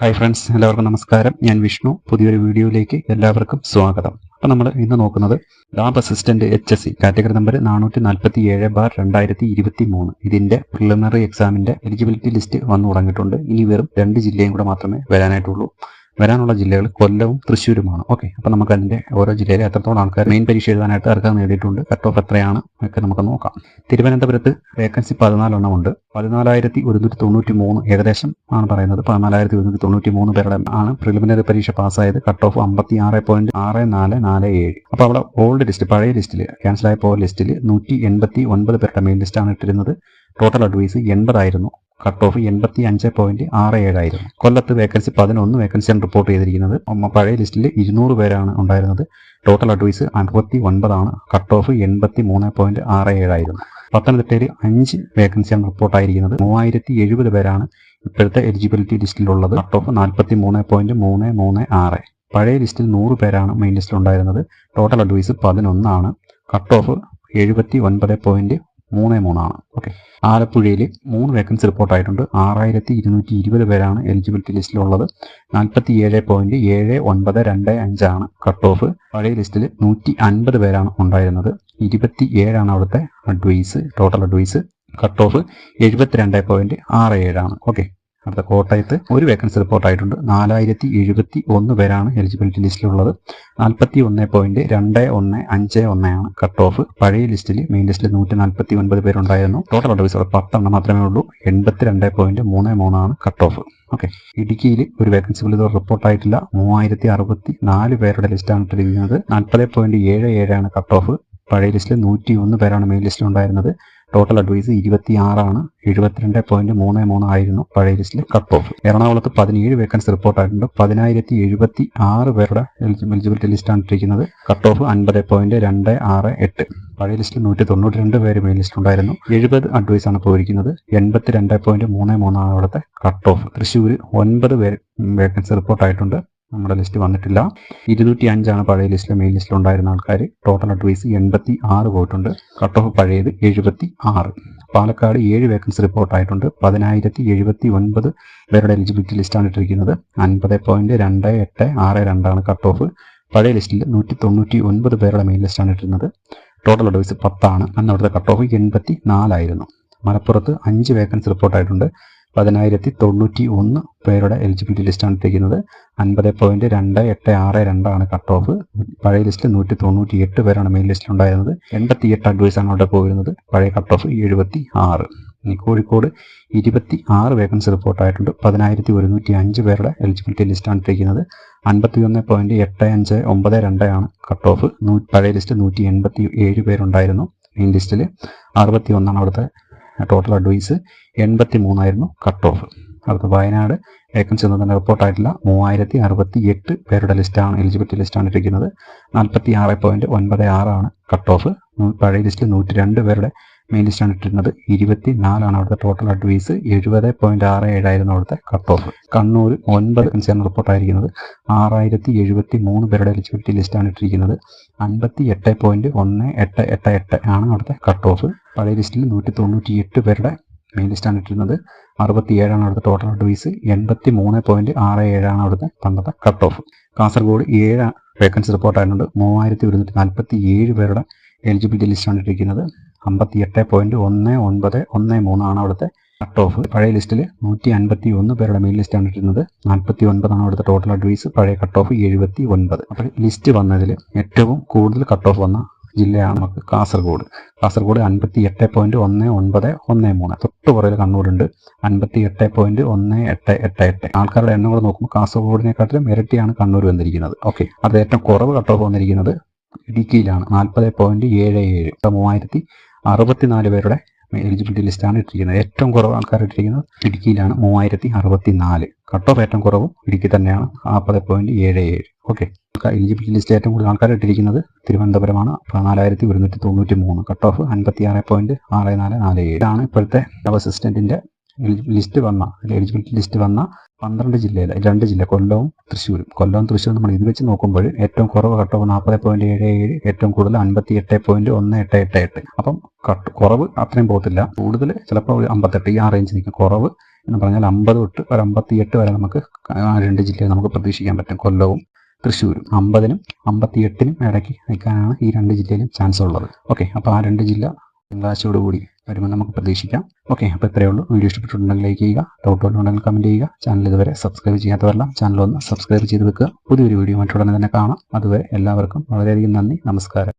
Hi friends എല്ലാവർക്കും നമസ്കാരം. ഞാൻ വിഷ്ണു. പുതിയൊരു വീഡിയോയിലേക്ക് എല്ലാവർക്കും സ്വാഗതം. അപ്പോൾ നമ്മൾ ഇന്ന് നോക്കുന്നത് lab assistant H S C category number നാനൂറ്റി നാൽപ്പത്തി ഏഴ് ബാർ രണ്ടായിരത്തി ഇരുപത്തി മൂന്ന് ഇതിന്റെ പ്രിലിമിനറി എക്സാമിന്റെ എലിജിബിലിറ്റി ലിസ്റ്റ് വന്നു തുടങ്ങിയിട്ടുണ്ട്. ഇനി വെറും രണ്ട് ജില്ലയും കൂടെ മാത്രമേ വരാനായിട്ടുള്ളൂ. വരാനുള്ള ജില്ലകൾ കൊല്ലവും തൃശ്ശൂരുമാണ്. ഓക്കെ അപ്പോൾ നമുക്ക് അതിന്റെ ഓരോ ജില്ലയിലെ എത്രത്തോളം ആൾക്കാർ മെയിൻ പരീക്ഷ എഴുതാനായിട്ട് ആൾക്കാർ നേടിയിട്ടുണ്ട് കട്ട് ഓഫ് എത്രയാണ് ഒക്കെ നമുക്ക് നോക്കാം. തിരുവനന്തപുരത്ത് വേക്കൻസി പതിനാലെണ്ണം ഉണ്ട്. പതിനാലായിരത്തി ഒരുന്നൂറ്റി തൊണ്ണൂറ്റി മൂന്ന് ഏകദേശം ആണ് പറയുന്നത്. പതിനാലായിരത്തി ഒരുന്നൂറ്റി തൊണ്ണൂറ്റി മൂന്ന് പേരുടെ ആണ് പ്രിലിമിനറി പരീക്ഷ പാസ്സായത്. കട്ട് ഓഫ് അമ്പത്തി ആറ് പോയിന്റ് ആറ് നാല് നാല് ഏഴ്. അപ്പോൾ അവിടെ ഓൾഡ് ലിസ്റ്റ് പഴയ ലിസ്റ്റിൽ ക്യാൻസൽ പോയ ലിസ്റ്റിൽ നൂറ്റി എൺപത്തി ഒൻപത് പേരുടെ മെയിൻ ലിസ്റ്റാണ് ഇട്ടിരുന്നത്. ടോട്ടൽ അഡ്വൈസ് എൺപതായിരുന്നു. കട്ട് ഓഫ് എൺപത്തി അഞ്ച് പോയിന്റ് ആറ് ഏഴായിരുന്നു. കൊല്ലത്ത് വേക്കൻസി പതിനൊന്ന് വേക്കൻസിയാണ് റിപ്പോർട്ട് ചെയ്തിരിക്കുന്നത്. പഴയ ലിസ്റ്റിൽ ഇരുന്നൂറ് പേരാണ് ഉണ്ടായിരുന്നത്. ടോട്ടൽ അഡ്വൈസ് അറുപത്തി ഒൻപതാണ് കട്ട് ഓഫ് എൺപത്തി മൂന്ന് പോയിന്റ് ആറ് ഏഴായിരുന്നു. പത്തനംതിട്ടയിൽ അഞ്ച് വേക്കൻസിയാണ് റിപ്പോർട്ടായിരിക്കുന്നത് മൂവായിരത്തി എഴുപത് പേരാണ് ഇപ്പോഴത്തെ എലിജിബിലിറ്റി ലിസ്റ്റിലുള്ളത് കട്ട് ഓഫ് നാൽപ്പത്തി മൂന്ന് പോയിന്റ് മൂന്ന് മൂന്ന് ആറ്. പഴയ ലിസ്റ്റിൽ നൂറ് പേരാണ് മെയിൻ ലിസ്റ്റിൽ ഉണ്ടായിരുന്നത്. ടോട്ടൽ അഡ്വൈസ് പതിനൊന്നാണ്. കട്ട് ഓഫ് എഴുപത്തി ഒൻപത് പോയിന്റ് മൂന്ന് മൂന്നാണ്. ഓക്കെ ആലപ്പുഴയിൽ മൂന്ന് വേക്കൻസി റിപ്പോർട്ടായിട്ടുണ്ട് ആറായിരത്തി ഇരുന്നൂറ്റി ഇരുപത് പേരാണ് എലിജിബിലിറ്റി ലിസ്റ്റിലുള്ളത് നാൽപ്പത്തി ഏഴ് പോയിന്റ് ഏഴ് ഒൻപത് രണ്ട് അഞ്ചാണ് കട്ട് ഓഫ് പഴയ ലിസ്റ്റിൽ നൂറ്റി അൻപത് പേരാണ് ഉണ്ടായിരുന്നത്. ഇരുപത്തി ഏഴാണ് അവിടുത്തെ advice total advice cut off എഴുപത്തിരണ്ട് പോയിന്റ് ആറ് ഏഴാണ് ഓക്കെ അടുത്ത കോട്ടയത്ത് ഒരു വേക്കൻസി റിപ്പോർട്ടായിട്ടുണ്ട് നാലായിരത്തി എഴുപത്തി ഒന്ന് പേരാണ് എലിജിബിലിറ്റി ലിസ്റ്റിലുള്ളത് നാൽപ്പത്തി ഒന്ന് പോയിന്റ് രണ്ട് ഒന്ന് അഞ്ച് ഒന്നാണ് കട്ട് ഓഫ് പഴയ ലിസ്റ്റിൽ മെയിൻ ലിസ്റ്റിൽ നൂറ്റി നാൽപ്പത്തി ഒൻപത് പേരുണ്ടായിരുന്നു. ടോട്ടൽ അഡ്വൈസ് പത്തെണ്ണം മാത്രമേ ഉള്ളൂ. എൺപത്തി രണ്ട് പോയിന്റ് മൂന്ന് മൂന്നാണ് കട്ട് ഓഫ് ഓക്കെ ഇടുക്കിയിൽ ഒരു വേക്കൻസി ഇതുവരെ റിപ്പോർട്ടായിട്ടില്ല മൂവായിരത്തി അറുപത്തി നാല് പേരുടെ ലിസ്റ്റാണ് ഇട്ടിരിക്കുന്നത്. നാൽപ്പത് പോയിന്റ് ഏഴ് ഏഴാണ് കട്ട് ഓഫ് പഴയ ലിസ്റ്റിൽ നൂറ്റി ഒന്ന് പേരാണ് മെയിൻ ലിസ്റ്റിൽ ഉണ്ടായിരുന്നത്. ടോട്ടൽ അഡ്വൈസ് ഇരുപത്തി ആറാണ് എഴുപത്തിരണ്ട് പോയിന്റ് മൂന്ന് മൂന്ന് ആയിരുന്നു പഴയ ലിസ്റ്റിൽ കട്ട് ഓഫ് എറണാകുളത്ത് പതിനേഴ് വേക്കൻസി റിപ്പോർട്ടായിട്ടുണ്ട് പതിനായിരത്തി എഴുപത്തി ആറ് പേരുടെ എലിജിബിലിറ്റി ലിസ്റ്റാണ് ഇട്ടിരിക്കുന്നത്. കട്ട് ഓഫ് അൻപത് പോയിന്റ് രണ്ട് ആറ് എട്ട്. പഴയ ലിസ്റ്റിൽ നൂറ്റി തൊണ്ണൂറ്റി രണ്ട് പേര് മെയിൻ ലിസ്റ്റ് ഉണ്ടായിരുന്നു. എഴുപത് അഡ്വൈസ് ആണ് പോയിരിക്കുന്നത്. എൺപത്തി രണ്ട് പോയിന്റ് മൂന്ന് മൂന്നാണ് അവിടുത്തെ കട്ട് ഓഫ് തൃശ്ശൂർ ഒൻപത് പേര് വേക്കൻസി റിപ്പോർട്ടായിട്ടുണ്ട് നമ്മുടെ ലിസ്റ്റ് വന്നിട്ടില്ല. ഇരുന്നൂറ്റി അഞ്ചാണ് പഴയ ലിസ്റ്റിൽ മെയിൻ ലിസ്റ്റിൽ ഉണ്ടായിരുന്ന ആൾക്കാർ ടോട്ടൽ അഡ്വൈസ് എൺപത്തി ആറ് പോയിട്ടുണ്ട്. കട്ട് ഓഫ് പഴയത് എഴുപത്തി ആറ് പാലക്കാട് ഏഴ് വേക്കൻസി റിപ്പോർട്ടായിട്ടുണ്ട് പതിനായിരത്തി എഴുപത്തി ഒൻപത് പേരുടെ എലിജിബിലിറ്റി ലിസ്റ്റാണ് ഇട്ടിരിക്കുന്നത്. അൻപത് പോയിന്റ് രണ്ട് എട്ട് ആറ് രണ്ടാണ് കട്ട് ഓഫ് പഴയ ലിസ്റ്റിൽ നൂറ്റി തൊണ്ണൂറ്റി ഒൻപത് പേരുടെ മെയിൻ ലിസ്റ്റാണ് ഇട്ടിരുന്നത്. ടോട്ടൽ അഡ്വൈസ് പത്താണ്. അന്ന് അവിടുത്തെ കട്ട് ഓഫ് എൺപത്തി നാലായിരുന്നു മലപ്പുറത്ത് അഞ്ച് വേക്കൻസി റിപ്പോർട്ടായിട്ടുണ്ട് പതിനായിരത്തി തൊണ്ണൂറ്റി ഒന്ന് പേരുടെ എലിജിബിലിറ്റി ലിസ്റ്റാണ് ഇട്ടിരിക്കുന്നത്. അൻപത് പോയിന്റ് രണ്ട് എട്ട് ആറ് രണ്ടാണ് കട്ട് ഓഫ് പഴയ ലിസ്റ്റ് നൂറ്റി തൊണ്ണൂറ്റി എട്ട് പേരാണ് മെയിൻ ലിസ്റ്റിൽ ഉണ്ടായിരുന്നത്. എൺപത്തി എട്ട് അഡ്വൈസ് ആണ് അവിടെ പോയിരുന്നത്. പഴയ കട്ട് ഓഫ് എഴുപത്തി ആറ് കോഴിക്കോട് ഇരുപത്തി ആറ് വേക്കൻസി റിപ്പോർട്ടായിട്ടുണ്ട് പതിനായിരത്തി ഒരുന്നൂറ്റി അഞ്ച് പേരുടെ എലിജിബിലിറ്റി ലിസ്റ്റാണ് ഇട്ടിരിക്കുന്നത്. അൻപത്തി ഒന്ന് പോയിന്റ് എട്ട് അഞ്ച് ഒമ്പത് രണ്ട് ആണ് കട്ട് ഓഫ് പഴയ ലിസ്റ്റ് നൂറ്റി എൺപത്തി ഏഴ് പേരുണ്ടായിരുന്നു മെയിൻ ലിസ്റ്റിൽ അറുപത്തി ഒന്നാണ് അവിടുത്തെ ടോട്ടൽ അഡ്വൈസ് എൺപത്തി മൂന്നായിരുന്നു കട്ട് ഓഫ് അടുത്ത വയനാട് വേക്കൻസി ഒന്നും റിപ്പോർട്ടായിട്ടില്ല മൂവായിരത്തി അറുപത്തി എട്ട് പേരുടെ ലിസ്റ്റാണ് എലിജിബിലിറ്റി ലിസ്റ്റാണ് ഇട്ടിരിക്കുന്നത്. നാൽപ്പത്തി ആറ് പോയിന്റ് ഒൻപത് ആറാണ് കട്ട് ഓഫ് പഴയ ലിസ്റ്റിൽ നൂറ്റി രണ്ട് പേരുടെ മെയിൻ ലിസ്റ്റാണ് ഇട്ടിരുന്നത്. ഇരുപത്തി നാലാണ് അവിടുത്തെ ടോട്ടൽ അഡ്വൈസ് എഴുപത് പോയിന്റ് ആറ് ഏഴായിരുന്നു അവിടുത്തെ കട്ട് ഓഫ് കണ്ണൂർ ഒൻപത് വേക്കൻസിയാണ് റിപ്പോർട്ടായിരിക്കുന്നത് ആറായിരത്തി എഴുപത്തി മൂന്ന് പേരുടെ എലിജിബിലിറ്റി ലിസ്റ്റാണ് ഇട്ടിരിക്കുന്നത്. അൻപത്തി എട്ട് പോയിന്റ് ഒന്ന് എട്ട് എട്ട് എട്ട് ആണ് അവിടുത്തെ കട്ട് ഓഫ് പഴയ ലിസ്റ്റിൽ നൂറ്റി തൊണ്ണൂറ്റി എട്ട് പേരുടെ മെയിൻ ലിസ്റ്റാണ് ഇട്ടിരുന്നത്. അറുപത്തി ഏഴാണ് അവിടുത്തെ ടോട്ടൽ അഡ്വൈസ് എൺപത്തി മൂന്ന് പോയിന്റ് ആറ് ഏഴാണ് അവിടുത്തെ പണ്ടത്തെ കട്ട് ഓഫ് കാസർഗോഡ് ഏഴ് വേക്കൻസി റിപ്പോർട്ടായിട്ടുണ്ട് മൂവായിരത്തി ഒരുന്നൂറ്റി നാൽപ്പത്തി ഏഴ് പേരുടെ എലിജിബിലിറ്റി ലിസ്റ്റാണ് ഇട്ടിരിക്കുന്നത്. അമ്പത്തി എട്ട് പോയിന്റ് ഒന്ന് ഒൻപത് ഒന്ന് മൂന്നാണ് അവിടുത്തെ കട്ട് ഓഫ് പഴയ ലിസ്റ്റിൽ നൂറ്റി അൻപത്തി ഒന്ന് പേരുടെ മെയിൻ ലിസ്റ്റാണ് ഇട്ടിരുന്നത്. നാൽപ്പത്തി ഒൻപതാണ് അവിടുത്തെ ടോട്ടൽ അഡ്വൈസ് പഴയ കട്ട് ഓഫ് എഴുപത്തി ഒൻപത് അപ്പോൾ ലിസ്റ്റ് വന്നതിൽ ഏറ്റവും കൂടുതൽ കട്ട് ഓഫ് വന്ന ജില്ലയാണ് നമുക്ക് കാസർഗോഡ്. കാസർഗോഡ് അൻപത്തി എട്ട് പോയിന്റ് ഒന്ന് ഒൻപത് ഒന്ന് മൂന്ന്. തൊട്ട് പുറകിൽ കണ്ണൂരുണ്ട്. അൻപത്തി എട്ട് പോയിന്റ് ഒന്ന് എട്ട് എട്ട് എട്ട്. ആൾക്കാരുടെ എണ്ണം കൂടെ നോക്കുമ്പോൾ കാസർഗോഡിനെക്കാട്ടിലും ഇരട്ടിയാണ് കണ്ണൂർ വന്നിരിക്കുന്നത്. ഓക്കെ. അത് ഏറ്റവും കുറവ് കട്ട് ഓഫ് വന്നിരിക്കുന്നത് ഇടുക്കിയിലാണ്. നാൽപ്പത് പോയിന്റ് ഏഴ് ഏഴ്. മൂവായിരത്തി അറുപത്തിനാല് പേരുടെ എലിജിബിലിറ്റി ലിസ്റ്റാണ് ഇട്ടിരിക്കുന്നത്. ഏറ്റവും കുറവ് ആൾക്കാർ ഇട്ടിരിക്കുന്നത് ഇടുക്കിയിലാണ്. മൂവായിരത്തി അറുപത്തി നാല് കട്ട് ഓഫ് ഏറ്റവും കുറവും ഇടുക്കി തന്നെയാണ്. നാൽപ്പത് പോയിന്റ് ഏഴ് ഏഴ്. ഓക്കെ എലിജിബിലിറ്റി ലിസ്റ്റ് ഏറ്റവും കൂടുതൽ ആൾക്കാർ ഇട്ടിരിക്കുന്നത് തിരുവനന്തപുരമാണ്. പതിനാലായിരത്തി ഒരുന്നൂറ്റി തൊണ്ണൂറ്റി മൂന്ന് കട്ട് ഓഫ് അൻപത്തി ആറ് പോയിന്റ് ആറ് നാല് നാല് ഏഴ്. ഇതാണ് ഇപ്പോഴത്തെ അസിസ്റ്റന്റിന്റെ ലിസ്റ്റ് വന്ന എലിജിബിലിറ്റി ലിസ്റ്റ് വന്ന പന്ത്രണ്ട് ജില്ലയിൽ രണ്ട് ജില്ല കൊല്ലവും തൃശ്ശൂരും. കൊല്ലവും തൃശ്ശൂരും നമ്മൾ ഇത് വെച്ച് നോക്കുമ്പോൾ ഏറ്റവും കുറവ് കട്ട് ഓഫ് നാൽപ്പത് പോയിന്റ് ഏഴ് ഏഴ് ഏറ്റവും കൂടുതൽ അൻപത്തി എട്ട് പോയിന്റ് ഒന്ന് എട്ട് എട്ട് എട്ട്. അപ്പം കട്ട് കുറവ് അത്രയും പോകത്തില്ല. കൂടുതൽ ചിലപ്പോൾ ഒരു അമ്പത്തെട്ട് ആ റേഞ്ച് നിൽക്കും കുറവ് എന്ന് പറഞ്ഞാൽ അമ്പത് തൊട്ട് ഒരു അമ്പത്തിയെട്ട് വരെ നമുക്ക് ആ രണ്ട് ജില്ലയിൽ നമുക്ക് പ്രതീക്ഷിക്കാൻ പറ്റും കൊല്ലവും തൃശ്ശൂരും. അമ്പതിനും അമ്പത്തിയെട്ടിനും ഇടയ്ക്ക് നിൽക്കാനാണ് ഈ രണ്ട് ജില്ലയിലും ചാൻസ് ഉള്ളത്. ഓക്കെ അപ്പോൾ ആ രണ്ട് ജില്ല തിങ്കളാഴ്ചയോടുകൂടി വരുമ്പോൾ നമുക്ക് പ്രതീക്ഷിക്കാം. ഓക്കെ അപ്പോൾ ഇത്രയേ ഉള്ളൂ. വീഡിയോ ഇഷ്ടപ്പെട്ടിട്ടുണ്ടെങ്കിൽ ലൈക്ക് ചെയ്യുക. ഡൗട്ട് ഉണ്ടെങ്കിൽ കമന്റ് ചെയ്യുക. ചാനൽ ഇതുവരെ സബ്സ്ക്രൈബ് ചെയ്യാത്തവരെല്ലാം ചാനൽ ഒന്ന് സബ്സ്ക്രൈബ് ചെയ്ത് വെക്കുക. പുതിയൊരു വീഡിയോ മറ്റുടനെ തന്നെ കാണാം. അതുവരെ എല്ലാവർക്കും വളരെയധികം നന്ദി. നമസ്കാരം.